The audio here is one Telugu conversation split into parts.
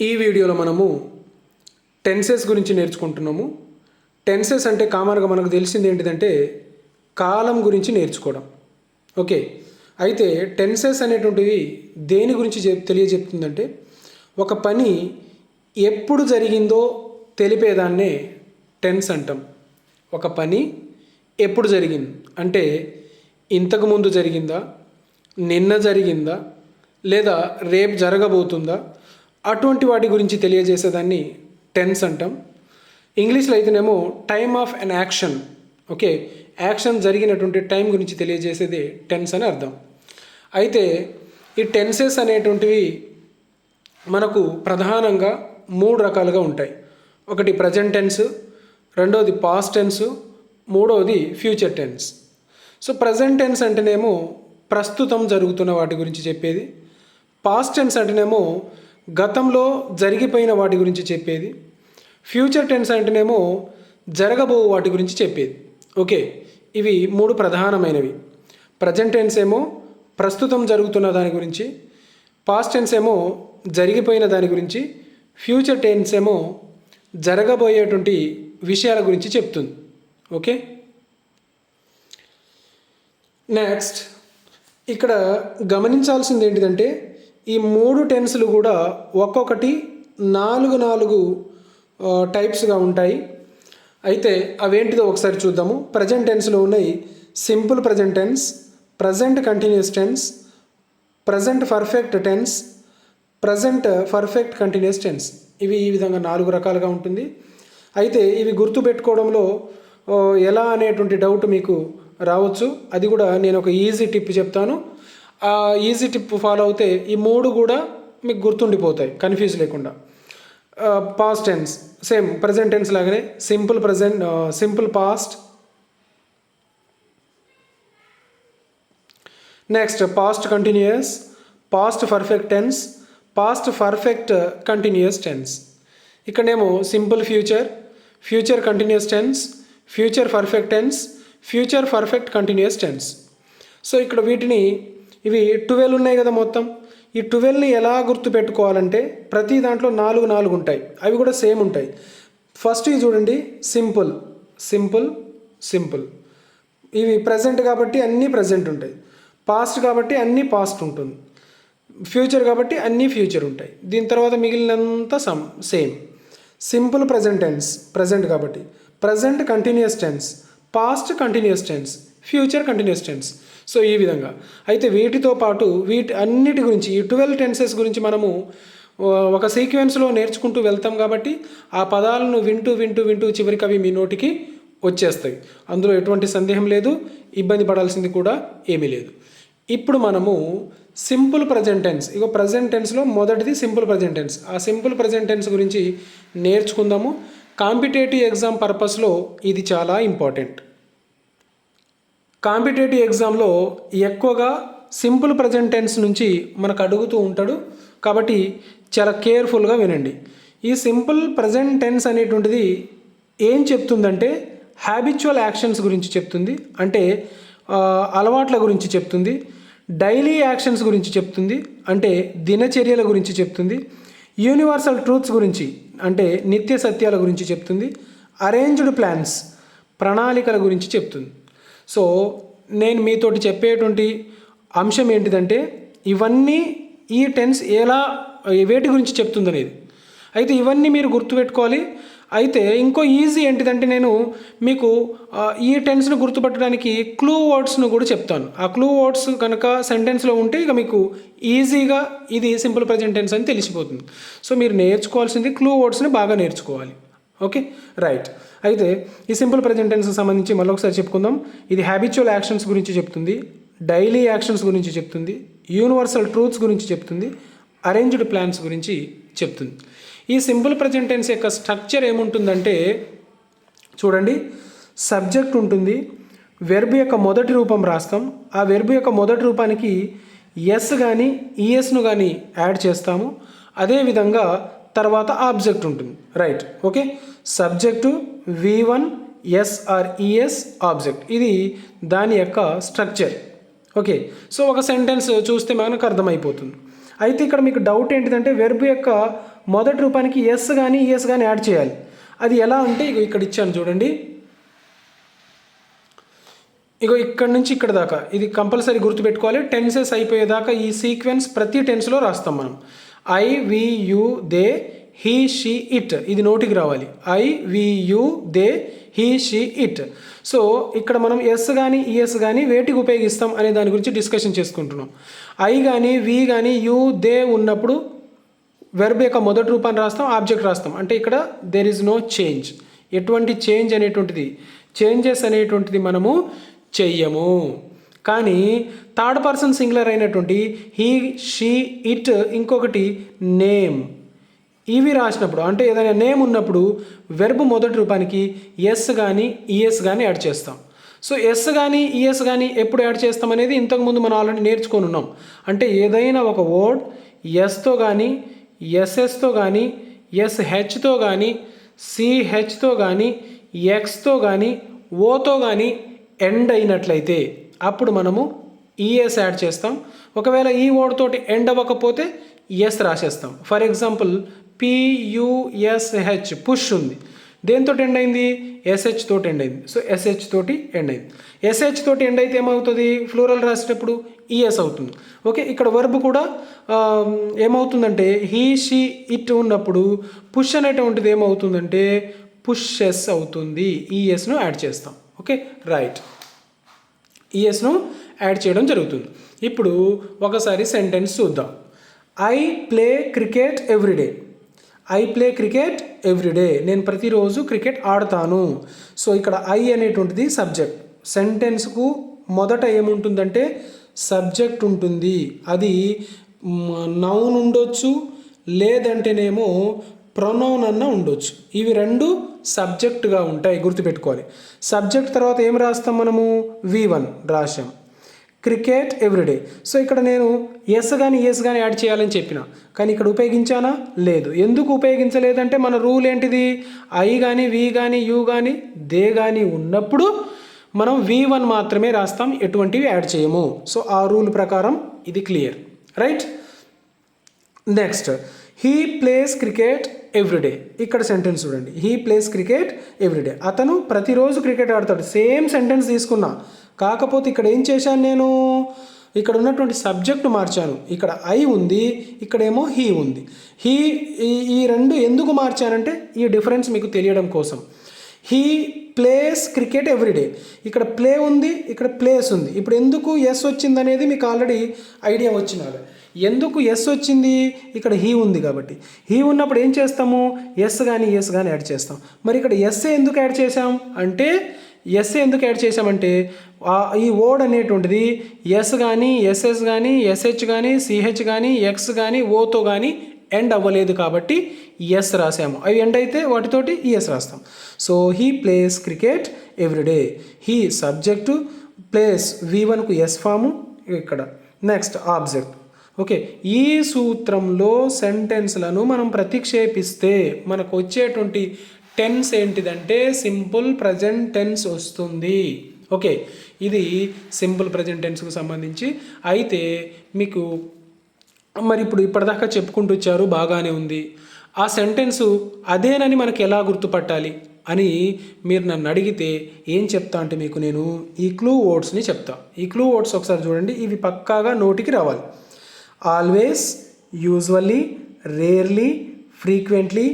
ఈ వీడియోలో మనము టెన్సెస్ గురించి నేర్చుకుంటున్నాము. టెన్సెస్ అంటే కామన్గా మనకు తెలిసింది ఏంటిదంటే కాలం గురించి నేర్చుకోవడం. ఓకే? అయితే టెన్సెస్ అనేటువంటివి దేని గురించి తెలియజెప్తుందంటే ఒక పని ఎప్పుడు జరిగిందో తెలిపేదాన్నే టెన్స్ అంటాం. ఒక పని ఎప్పుడు జరిగింది? అంటే ఇంతకు ముందు జరిగిందా? నిన్న జరిగిందా? లేదా రేపు జరగబోతుందా? అటువంటి వాటి గురించి తెలియజేసేదాన్ని టెన్స్ అంటాం. ఇంగ్లీష్లో అయితేనేమో time of an action. Okay? Action జరిగినటువంటి టైం గురించి తెలియజేసేది టెన్స్ అని అర్థం. అయితే ఈ టెన్సెస్ అనేటువంటివి మనకు ప్రధానంగా మూడు రకాలుగా ఉంటాయి. ఒకటి ప్రజెంట్ టెన్స్ రెండవది పాస్ట్ టెన్స్ మూడవది future tense. So present tense అంటేనేమో ప్రస్తుతం జరుగుతున్న వాటి గురించి చెప్పేది. పాస్ట్ టెన్స్ అంటేనేమో గతంలో జరిగిపోయిన వాటి గురించి చెప్పేది. ఫ్యూచర్ టెన్స్ అంటేనేమో జరగబో వాటి గురించి చెప్పేది. ఓకే ఇవి మూడు ప్రధానమైనవి. ప్రజెంట్ టెన్స్ ఏమో ప్రస్తుతం జరుగుతున్న దాని గురించి పాస్ట్ టెన్స్ ఏమో జరిగిపోయిన దాని గురించి ఫ్యూచర్ టెన్స్ ఏమో జరగబోయేటువంటి విషయాల గురించి చెప్తుంది. ఓకే? నెక్స్ట్ ఇక్కడ గమనించాల్సింది ఏంటిదంటే ఈ మూడు టెన్స్లు కూడా ఒక్కొక్కటి నాలుగు నాలుగు టైప్స్గా ఉంటాయి. అయితే అవేంటిదో ఒకసారి చూద్దాము. ప్రజెంట్ టెన్స్లో ఉన్నాయి simple present tense present continuous tense present perfect tense present perfect continuous tense. ఇవి ఈ విధంగా నాలుగు రకాలుగా ఉంటుంది. అయితే ఇవి గుర్తుపెట్టుకోవడంలో ఎలా అనేటువంటి డౌట్ మీకు రావచ్చు. అది కూడా నేను ఒక ఈజీ టిప్ చెప్తాను. ఈజీ టిప్ ఫాలో అవుతే ఈ మూడు కూడా మీకు గుర్తుండిపోతాయి కన్ఫ్యూజ్ లేకుండా. Past tense same present tense లాగానే simple present simple past next past continuous past perfect tense past perfect continuous tense ఇక్కడేమో simple future future continuous tense future perfect tense future perfect continuous tense so ఇక్కడ వీటిని ఇవి ట్వెల్వ్ ఉన్నాయి కదా మొత్తం. ఈ ట్వెల్వ్ని ఎలా గుర్తుపెట్టుకోవాలంటే ప్రతి దాంట్లో నాలుగు నాలుగు ఉంటాయి. అవి కూడా సేమ్ ఉంటాయి. ఫస్ట్ ఇవి చూడండి సింపుల్. Simple simple. ఇవి ప్రజెంట్ కాబట్టి అన్నీ ప్రజెంట్ ఉంటాయి. పాస్ట్ కాబట్టి అన్నీ పాస్ట్ ఉంటుంది. ఫ్యూచర్ కాబట్టి అన్నీ ఫ్యూచర్ ఉంటాయి. దీని తర్వాత మిగిలినంత some same. Simple present tense present కాబట్టి. Present continuous tense past continuous tense future continuous tense. So ఈ విధంగా. అయితే వీటితో పాటు వీటి అన్నిటి గురించి ఈ ట్వెల్వ్ టెన్సెస్ గురించి మనము ఒక సీక్వెన్స్లో నేర్చుకుంటూ వెళ్తాం కాబట్టి ఆ పదాలను వింటూ వింటూ వింటూ చివరికి అవి మీ నోటికి వచ్చేస్తాయి. అందులో ఎటువంటి సందేహం లేదు ఇబ్బంది పడాల్సింది కూడా ఏమీ లేదు. ఇప్పుడు మనము సింపుల్ ప్రజెంట్ టెన్స్ ఇక ప్రజెంట్ టెన్స్లో మొదటిది సింపుల్ ప్రజెంట్ టెన్స్. ఆ సింపుల్ ప్రజెంట్ టెన్స్ గురించి నేర్చుకుందాము. కాంపిటేటివ్ ఎగ్జామ్ పర్పస్లో ఇది చాలా ఇంపార్టెంట్. కాంపిటేటివ్ ఎగ్జామ్లో ఎక్కువగా సింపుల్ ప్రజెంట్ టెన్స్ నుంచి మనకు అడుగుతూ ఉంటాడు. కాబట్టి చాలా కేర్ఫుల్గా వినండి. ఈ సింపుల్ ప్రజెంట్ టెన్స్ అనేటువంటిది ఏం చెప్తుందంటే హ్యాబిచువల్ యాక్షన్స్ గురించి చెప్తుంది. అంటే అలవాట్ల గురించి చెప్తుంది. డైలీ యాక్షన్స్ గురించి చెప్తుంది. అంటే దినచర్యల గురించి చెప్తుంది. యూనివర్సల్ ట్రూత్స్ గురించి అంటే నిత్య సత్యాల గురించి చెప్తుంది. అరేంజ్డ్ ప్లాన్స్ ప్రణాళికల గురించి చెప్తుంది. సో నేను మీతోటి చెప్పేటువంటి అంశం ఏంటిదంటే ఇవన్నీ ఈ టెన్స్ ఎలా వేటి గురించి చెప్తుందనేది. అయితే ఇవన్నీ మీరు గుర్తుపెట్టుకోవాలి. అయితే ఇంకో ఈజీ ఏంటిదంటే నేను మీకు ఈ టెన్స్ను గుర్తుపట్టడానికి క్లూ వర్డ్స్ను కూడా చెప్తాను. ఆ క్లూ వర్డ్స్ కనుక సెంటెన్స్లో ఉంటే ఇక మీకు ఈజీగా ఇది సింపుల్ ప్రజెంట్ టెన్స్ అని తెలిసిపోతుంది. సో మీరు నేర్చుకోవాల్సింది క్లూ వర్డ్స్ని బాగా నేర్చుకోవాలి. ఓకే? రైట్. అయితే ఈ సింపుల్ ప్రజెంట్ టెన్స్కి సంబంధించి మరొకసారి చెప్పుకుందాం. ఇది హ్యాబిచువల్ యాక్షన్స్ గురించి చెప్తుంది. డైలీ యాక్షన్స్ గురించి చెప్తుంది. యూనివర్సల్ ట్రూత్స్ గురించి చెప్తుంది. అరేంజ్డ్ ప్లాన్స్ గురించి చెప్తుంది. ఈ సింపుల్ ప్రజెంట్ టెన్స్ యొక్క స్ట్రక్చర్ ఏముంటుందంటే చూడండి. సబ్జెక్ట్ ఉంటుంది. వెర్బ్ యొక్క మొదటి రూపం రాస్తాం. ఆ వెర్బ్ యొక్క మొదటి రూపానికి ఎస్ కానీ ఈఎస్ను కానీ యాడ్ చేస్తాము. అదేవిధంగా తర్వాత ఆబ్జెక్ట్ ఉంటుంది. Right okay subject V one S or ES object ఇది దాని యొక్క స్ట్రక్చర్ ఓకే సో ఒక సెంటెన్స్ చూస్తే మనకు అర్థమైపోతుంది. అయితే ఇక్కడ మీకు డౌట్ ఏంటిదంటే వెర్బ్ యొక్క మొదటి రూపానికి ఎస్ కానీ ఈఎస్ కానీ యాడ్ చేయాలి. అది ఎలా అంటే ఇగో ఇక్కడ ఇచ్చాను చూడండి. ఇగో ఇక్కడ నుంచి ఇక్కడ దాకా. ఇది కంపల్సరీ గుర్తుపెట్టుకోవాలి. టెన్సెస్ అయిపోయేదాకా ఈ సీక్వెన్స్ ప్రతి టెన్స్లో రాస్తాం మనం. I we you they he she it. ఇది నోటికి రావాలి. I we you they he she it. So ఇక్కడ మనం ఎస్ కానీ ఈఎస్ కానీ వేటికి ఉపయోగిస్తాం అనే దాని గురించి డిస్కషన్ చేసుకుంటున్నాం. ఐ కానీ వి కానీ యు దే ఉన్నప్పుడు వెర్బ్ యొక్క మొదటి రూపాన్ని రాస్తాం ఆబ్జెక్ట్ రాస్తాం. అంటే ఇక్కడ దెర్ ఇస్ నో చేంజ్ ఎటువంటి చేంజ్ అనేటువంటిది? చేంజెస్ అనేటువంటిది మనము చెయ్యము. కానీ థర్డ్ పర్సన్ సింగులర్ అయినటువంటి హీ షీ ఇట్ ఇంకొకటి నేమ్ ఇవి రాసినప్పుడు అంటే ఏదైనా నేమ్ ఉన్నప్పుడు వెర్బ్ మొదటి రూపానికి ఎస్ కానీ ఈఎస్ కానీ యాడ్ చేస్తాం. సో ఎస్ కానీ ఈఎస్ కానీ ఎప్పుడు యాడ్ చేస్తాం అనేది ఇంతకుముందు మనం ఆల్రెడీ నేర్చుకొని ఉన్నాం. అంటే ఏదైనా ఒక వర్డ్ ఎస్తో కానీ ఎస్ఎస్తో కానీ ఎస్హెచ్తో కానీ సిహెచ్తో కానీ ఎక్స్తో కానీ ఓతో కానీ ఎండ్ అయినట్లయితే అప్పుడు మనము ఈఎస్ యాడ్ చేస్తాం. ఒకవేళ ఈ వర్డ్ తోటి ఎండ్ అవ్వకపోతే S రాసేస్తాం. For example P U S H push ఉంది. దేంతో ఎండ్ అయింది? ఎస్హెచ్ తోటి ఎండ్ అయింది. సో ఎస్హెచ్ తోటి ఎండ్ అయింది. ఎస్హెచ్ తోటి ఎండ్ అయితే ఏమవుతుంది? ఫ్లోరల్ రాసేటప్పుడు ఈఎస్ అవుతుంది. ఓకే ఇక్కడ వర్బ్ కూడా um, ఏమవుతుందంటే హీ షీ ఇట్ ఉన్నప్పుడు పుష్ అనేటువంటిది ఏమవుతుందంటే పుషెస్ అవుతుంది. ఈఎస్ను యాడ్ చేస్తాం. ఓకే రైట్ ఈఎస్ను యాడ్ చేయడం జరుగుతుంది. ఇప్పుడు ఒకసారి సెంటెన్స్ చూద్దాం. I play cricket every day I play cricket every day నేను ప్రతిరోజు క్రికెట్ ఆడతాను. సో ఇక్కడ ఐ అనేటువంటిది సబ్జెక్ట్ సెంటెన్స్కు మొదట ఏముంటుందంటే సబ్జెక్ట్ ఉంటుంది. అది నౌన్ ఉండొచ్చు లేదంటేనేమో ప్రొనౌన్ అన్న ఉండొచ్చు. ఇవి రెండు సబ్జెక్టుగా ఉంటాయి గుర్తుపెట్టుకోవాలి. సబ్జెక్ట్ తర్వాత ఏం రాస్తాం మనము? V one రాశాం. Cricket every day. So ఇక్కడ నేను ఎస్ కానీ ఎస్ కానీ యాడ్ చేయాలని చెప్పిన. కానీ ఇక్కడ ఉపయోగించానా? లేదు. ఎందుకు ఉపయోగించలేదంటే మన రూల్ ఏంటిది? ఐ కానీ వి కానీ యు కానీ దే కానీ ఉన్నప్పుడు మనం వి వన్ మాత్రమే రాస్తాం. ఎటువంటివి యాడ్ చేయము. సో ఆ రూల్ ప్రకారం ఇది clear. Right next he plays cricket every day ఇక్కడ సెంటెన్స్ చూడండి. He plays cricket every day అతను ప్రతిరోజు క్రికెట్ ఆడతాడు. సేమ్ సెంటెన్స్ తీసుకున్నా. కాకపోతే ఇక్కడ ఏం చేశాను నేను? ఇక్కడ ఉన్నటువంటి సబ్జెక్ట్ మార్చాను. ఇక్కడ ఐ ఉంది ఇక్కడేమో హీ ఉంది. హీ ఈ- ఈ రెండు ఎందుకు మార్చానంటే ఈ డిఫరెన్స్ మీకు తెలియడం కోసం. He plays cricket every day. ఇక్కడ ప్లే ఉంది ఇక్కడ ప్లేస్ ఉంది. ఇప్పుడు ఎందుకు ఎస్ వచ్చింది అనేది మీకు ఆల్రెడీ ఐడియా వచ్చినారు ఎందుకు ఎస్ వచ్చింది? ఇక్కడ హీ ఉంది కాబట్టి. హీ ఉన్నప్పుడు ఏం చేస్తాము? ఎస్ కానీ ఎస్ కానీ యాడ్ చేస్తాం. మరి ఇక్కడ ఎస్ ఎందుకు యాడ్ చేసాం అంటే ఎస్ ఎందుకు యాడ్ చేసామంటే ఈ ఓడ్ అనేటువంటిది ఎస్ కానీ ఎస్ఎస్ కానీ ఎస్హెచ్ కానీ సిహెచ్ కానీ ఎక్స్ కానీ ఓతో కానీ ఎండ్ అవ్వలేదు కాబట్టి ఎస్ రాసాము. అవి ఎండ్ అయితే వాటితోటి ఈఎస్ రాస్తాం. So he plays cricket every day he subject plays V వన్కు S form ఇక్కడ. నెక్స్ట్ ఆబ్జెక్ట్ ఓకే ఈ సూత్రంలో సెంటెన్స్లను మనం ప్రతిక్షేపిస్తే మనకు వచ్చేటువంటి టెన్స్ ఏంటిదంటే సింపుల్ ప్రజెంట్ టెన్స్ వస్తుంది. ఓకే ఇది సింపుల్ ప్రజెంట్ టెన్స్కు సంబంధించి. అయితే మీకు మరి ఇప్పుడు ఇప్పటిదాకా చెప్పుకుంటూ వచ్చారు బాగానే ఉంది. ఆ సెంటెన్సు అదేనని మనకి ఎలా గుర్తుపట్టాలి అని మీరు నన్ను అడిగితే ఏం చెప్తా అంటే మీకు నేను ఈ క్లూ ఓట్స్ని చెప్తా. ఈ క్లూ ఓట్స్ ఒకసారి చూడండి ఇవి పక్కాగా నోటికి రావాలి. Always usually rarely frequently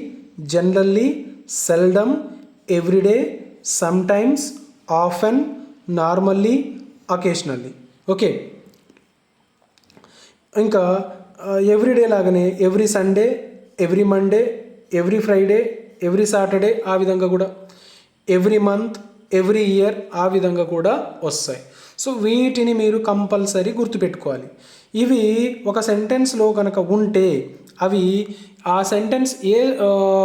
generally seldom every day sometimes often normally occasionally okay ఇంకా uh, ఎవ్రీడే లాగానే every Sunday every Monday every Friday every Saturday ఆ విధంగా కూడా ఎవ్రీ మంత్ ఎవ్రీ ఇయర్ ఆ విధంగా కూడా వస్తాయి. సో వీటిని మీరు కంపల్సరీ గుర్తుపెట్టుకోవాలి. ఇవి ఒక సెంటెన్స్లో కనుక ఉంటే అవి ఆ సెంటెన్స్ ఏ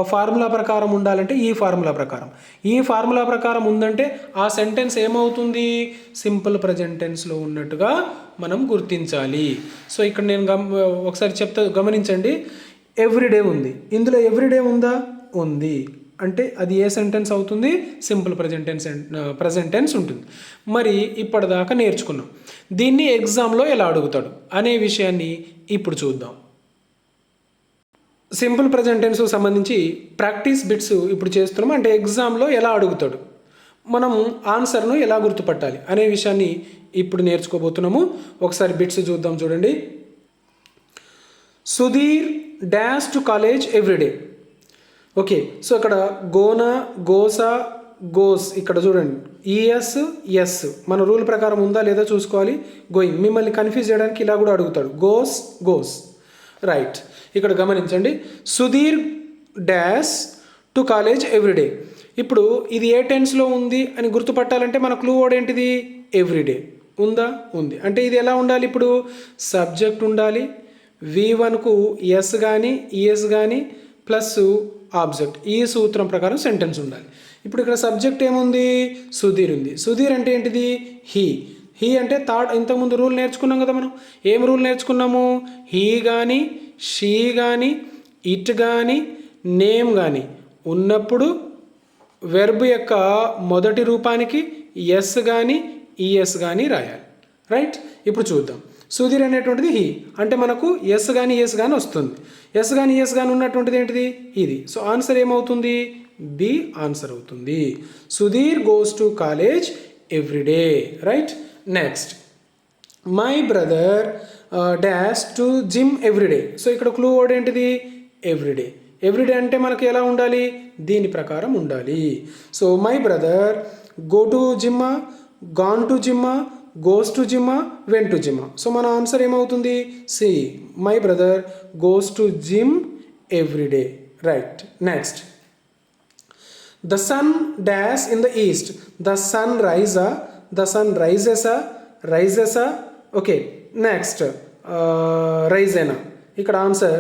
ఫార్ములా ప్రకారం ఉండాలంటే ఈ ఫార్ములా ప్రకారం. ఈ ఫార్ములా ప్రకారం ఉందంటే ఆ సెంటెన్స్ ఏమవుతుంది? సింపుల్ ప్రజెంట్ టెన్స్లో ఉన్నట్టుగా మనం గుర్తించాలి. సో ఇక్కడ నేను గమ ఒకసారి చెప్తా గమనించండి. ఎవ్రీడే ఉంది. ఇందులో ఎవ్రీడే ఉందా? ఉంది. అంటే అది ఏ సెంటెన్స్ అవుతుంది? Simple present tense present tense ఉంటుంది. మరి ఇప్పటిదాకా నేర్చుకున్నాం. దీన్ని ఎగ్జామ్లో ఎలా అడుగుతాడు అనే విషయాన్ని ఇప్పుడు చూద్దాం. సింపుల్ ప్రజెంట్ టెన్స్ సంబంధించి ప్రాక్టీస్ బిట్స్ ఇప్పుడు చేస్తున్నాం. అంటే ఎగ్జామ్లో ఎలా అడుగుతాడు? మనం ఆన్సర్ను ఎలా గుర్తుపట్టాలి అనే విషయాన్ని ఇప్పుడు నేర్చుకోబోతున్నాము. ఒకసారి బిట్స్ చూద్దాం చూడండి. Sudheer dash to college every day okay so ఇక్కడ గోనా గోసా గోస్ ఇక్కడ చూడండి. ఈఎస్ ఎస్ మన రూల్ ప్రకారం ఉందా లేదా చూసుకోవాలి? గోయింగ్ మిమ్మల్ని కన్ఫ్యూజ్ చేయడానికి ఇలా కూడా అడుగుతాడు. గోస్ గోస్ రైట్ ఇక్కడ గమనించండి. Sudheer dash to college every day ఇప్పుడు ఇది ఏ టెన్స్లో ఉంది అని గుర్తుపట్టాలంటే మన క్లూ వర్డ్ ఏంటిది? ఎవ్రీడే ఉందా? ఉంది. అంటే ఇది ఎలా ఉండాలి ఇప్పుడు? సబ్జెక్ట్ ఉండాలి. వి వన్కు ఎస్ కానీ ఈఎస్ కానీ ప్లస్ ఆబ్జెక్ట్. ఈ సూత్రం ప్రకారం సెంటెన్స్ ఉండాలి. ఇప్పుడు ఇక్కడ సబ్జెక్ట్ ఏముంది? సుధీర్ ఉంది. సుధీర్ అంటే ఏంటిది? హీ హీ అంటే థర్డ్ ఇంతకుముందు రూల్ నేర్చుకున్నాం కదా మనం. ఏం రూల్ నేర్చుకున్నాము? హీ కానీ షీ కానీ ఇట్ కానీ నేమ్ కానీ ఉన్నప్పుడు వెర్బ్ యొక్క మొదటి రూపానికి ఎస్ కానీ ఈఎస్ కానీ రాయాలి. రైట్ ఇప్పుడు చూద్దాం. సుధీర్ అనేటువంటిది హీ. అంటే మనకు ఎస్ కానీ ఎస్ కానీ వస్తుంది. ఎస్ కానీ ఎస్ కానీ ఉన్నటువంటిది ఏంటిది? ఇది. సో ఆన్సర్ ఏమవుతుంది? బి ఆన్సర్ అవుతుంది. Sudheer goes to college every day right? Next. My brother dash to gym every day so ఇక్కడ క్లూ వర్డ్ ఏంటిది? ఎవ్రీడే ఎవ్రీడే అంటే మనకి ఎలా ఉండాలి? దీని ప్రకారం ఉండాలి. So my brother go to జిమ్మా gone to జిమ్మా గోస్ టు జిమ్మా వెన్ టు జిమ్మా సో మన ఆన్సర్ ఏమవుతుంది? C my brother goes to gym every day right next the sun dash in the east the sun Raiza the sun రైజెసా రైజెసా ఓకే నెక్స్ట్ రైజేనా ఇక్కడ ఆన్సర్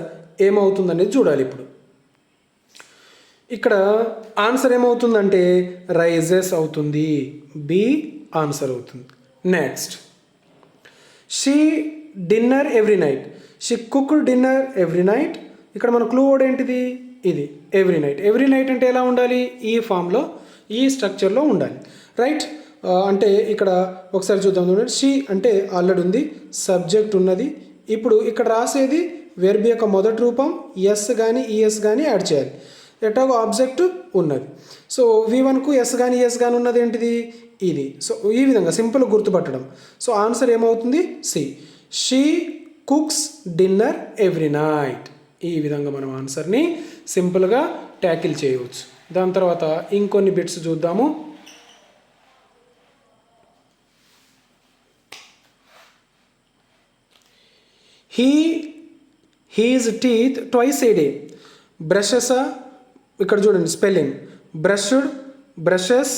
ఏమవుతుందనేది చూడాలి ఇప్పుడు. ఇక్కడ ఆన్సర్ ఏమవుతుందంటే రైజెస్ అవుతుంది. బి ఆన్సర్ అవుతుంది. Next she dinner every night she cook dinner every night ఇక్కడ మన క్లూ వర్డ్ ఏంటిది? ఇది. ఎవ్రీ నైట్ ఎవ్రీ నైట్ అంటే ఎలా ఉండాలి? ఈ ఫామ్లో ఈ స్ట్రక్చర్లో ఉండాలి. రైట్ అంటే ఇక్కడ ఒకసారి చూద్దాం చూడండి. షీ అంటే ఆల్రెడీ ఉంది. సబ్జెక్ట్ ఉన్నది. ఇప్పుడు ఇక్కడ రాసేది వెర్బ్ యొక్క మొదటి రూపం ఎస్ కానీ ఈఎస్ కానీ యాడ్ చేయాలి. ఎటాగో ఆబ్జెక్ట్ ఉన్నది. సో వి వన్కు ఎస్ కానీ ఎస్ కానీ ఉన్నది ఏంటిది? ఇది. సో ఈ విధంగా సింపుల్ గుర్తుపట్టడం. సో ఆన్సర్ ఏమవుతుంది? C she cooks dinner every night ఈ విధంగా మనం ఆన్సర్ని సింపుల్గా ట్యాకిల్ చేయవచ్చు. దాని తర్వాత ఇంకొన్ని బిట్స్ చూద్దాము. He his teeth twice a day బ్రషెసా ఇక్కడ చూడండి spelling brushed brushes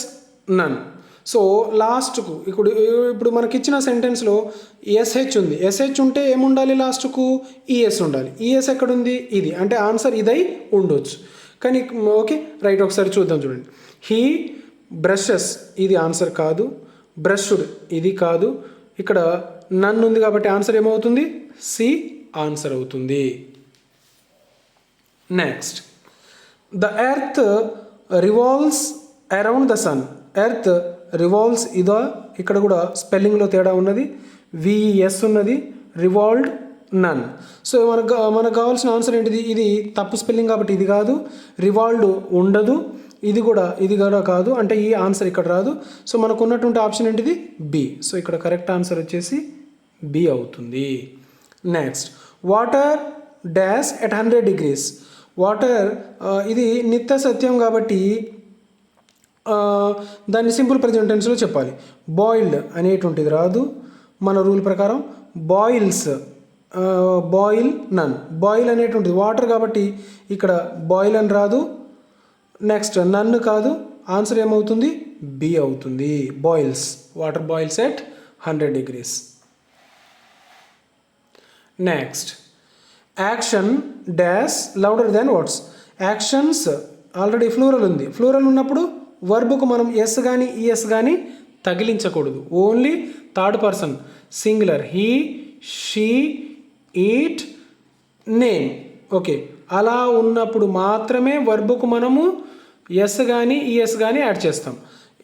none so లాస్ట్కు ఇప్పుడు ఇప్పుడు మనకి ఇచ్చిన సెంటెన్స్లో ఎస్హెచ్ ఉంది. ఎస్హెచ్ ఉంటే ఏముండాలి లాస్ట్కు ఈఎస్ ఉండాలి. ఈఎస్ ఎక్కడుంది? ఇది. అంటే ఆన్సర్ ఇదై ఉండొచ్చు. కానీ ఓకే రైట్ ఒకసారి చూద్దాం చూడండి. హీ బ్రషెస్ ఇది ఆన్సర్ కాదు. బ్రష్డ్ ఇది కాదు. ఇక్కడ నన్ను ఉంది కాబట్టి ఆన్సర్ ఏమవుతుంది? సి ఆన్సర్ అవుతుంది. Next the earth revolves around the sun earth revolves ఇదో ఇక్కడ కూడా స్పెల్లింగ్లో తేడా ఉన్నది. విఈఎస్ ఉన్నది. రివాల్వ్డ్ నన్ సో మనకు మనకు కావాల్సిన ఆన్సర్ ఏంటిది? ఇది తప్పు స్పెల్లింగ్ కాబట్టి ఇది కాదు. రివాల్వ్డ్ ఉండదు. ఇది కూడా ఇది కూడా కాదు. అంటే ఈ ఆన్సర్ ఇక్కడ రాదు. సో మనకు ఉన్నటువంటి ఆప్షన్ ఏంటిది? బి సో ఇక్కడ కరెక్ట్ ఆన్సర్ వచ్చేసి బి అవుతుంది. Next water dash at hundred degrees water ఇది నిత్య సత్యం కాబట్టి దాన్ని సింపుల్ ప్రజెంట్ టెన్స్లో చెప్పాలి. బాయిల్డ్ అనేటువంటిది రాదు. మన రూల్ ప్రకారం బాయిల్స్ బాయిల్ నన్. బాయిల్ అనేటువంటిది వాటర్ కాబట్టి ఇక్కడ బాయిల్ అని రాదు. నెక్స్ట్ నన్ను కాదు. ఆన్సర్ ఏమవుతుంది? బి అవుతుంది. Boils. Water boils at hundred degrees. Next action dash louder than words. Actions already plural ఉంది. ఫ్లూరల్ ఉన్నప్పుడు వర్బుకు మనం ఎస్ కానీ ఈఎస్ కానీ తగిలించకూడదు. Only third person. Singular. He she it name. Okay. అలా ఉన్నప్పుడు మాత్రమే వర్బుకు మనము ఎస్ కానీ ఈఎస్ కానీ యాడ్ చేస్తాం.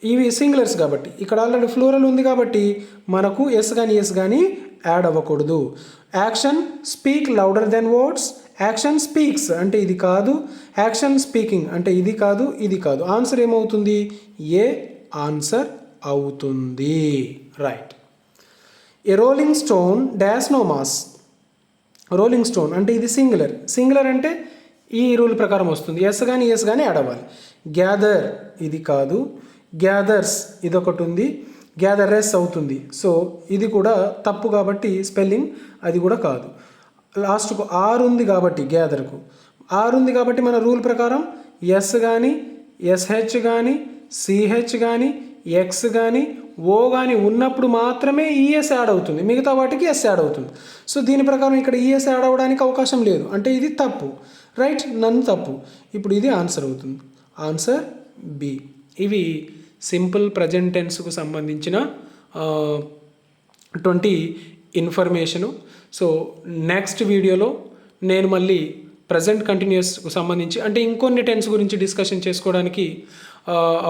ఇవి సింగులర్స్ కాబట్టి. ఇక్కడ ఆల్రెడీ ఫ్లోరల్ ఉంది కాబట్టి మనకు ఎస్ కానీ ఎస్ కానీ యాడ్ అవ్వకూడదు. Action speak louder then words. Action speaks అంటే ఇది కాదు. యాక్షన్ స్పీకింగ్ అంటే ఇది కాదు ఇది కాదు. ఆన్సర్ ఏమవుతుంది? ఏ ఆన్సర్ అవుతుంది. Right. A rolling stone dash no moss. Rolling stone అంటే ఇది సింగులర్. సింగులర్ అంటే ఈ రూల్ ప్రకారం వస్తుంది. ఎస్ కానీ ఎస్ కానీ యాడ్ అవ్వాలి. గ్యాదర్ ఇది కాదు. గ్యాదర్స్ ఇదొకటి ఉంది. గ్యాదరెస్ అవుతుంది. సో ఇది కూడా తప్పు కాబట్టి స్పెల్లింగ్ అది కూడా కాదు. లాస్ట్కు ఆర్ ఉంది కాబట్టి గ్యాదర్కు ఆర్ ఉంది కాబట్టి మన రూల్ ప్రకారం ఎస్ కానీ ఎస్హెచ్ కానీ సిహెచ్ కానీ ఎక్స్ కానీ ఓ కానీ ఉన్నప్పుడు మాత్రమే ఈఎస్ యాడ్ అవుతుంది. మిగతా వాటికి ఎస్ యాడ్ అవుతుంది. సో దీని ప్రకారం ఇక్కడ ఈఎస్ యాడ్ అవ్వడానికి అవకాశం లేదు. అంటే ఇది తప్పు. రైట్ నన్ను తప్పు. ఇప్పుడు ఇది ఆన్సర్ అవుతుంది. ఆన్సర్ బి ఇవి సింపుల్ ప్రజెంట్ టెన్స్కు సంబంధించిన ట్వంటీ ఇన్ఫర్మేషను. సో నెక్స్ట్ వీడియోలో నేను మళ్ళీ ప్రజెంట్ కంటిన్యూస్కు సంబంధించి అంటే ఇంకొన్ని టెన్స్ గురించి డిస్కషన్ చేసుకోవడానికి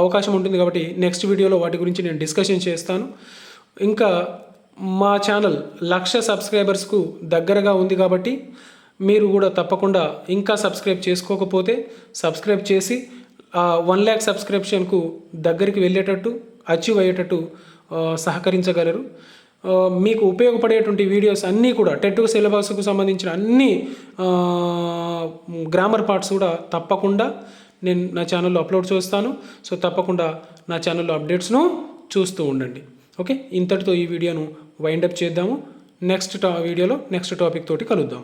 అవకాశం ఉంటుంది కాబట్టి నెక్స్ట్ వీడియోలో వాటి గురించి నేను డిస్కషన్ చేస్తాను. ఇంకా మా ఛానల్ లక్ష సబ్స్క్రైబర్స్కు దగ్గరగా ఉంది కాబట్టి మీరు కూడా తప్పకుండా ఇంకా సబ్స్క్రైబ్ చేసుకోకపోతే సబ్స్క్రైబ్ చేసి వన్ ల్యాక్ సబ్స్క్రిప్షన్కు దగ్గరికి వెళ్ళేటట్టు అచీవ్ అయ్యేటట్టు సహకరించగలరు. మీకు ఉపయోగపడేటువంటి వీడియోస్ అన్నీ కూడా టెట్ సిలబస్కు సంబంధించిన అన్ని గ్రామర్ పార్ట్స్ కూడా తప్పకుండా నేను నా ఛానల్లో అప్లోడ్ చేస్తాను. సో తప్పకుండా నా ఛానల్లో అప్డేట్స్ను చూస్తూ ఉండండి. ఓకే? ఇంతటితో ఈ వీడియోను వైండప్ చేద్దాము. నెక్స్ట్ టా వీడియోలో నెక్స్ట్ టాపిక్ తోటి కలుద్దాం.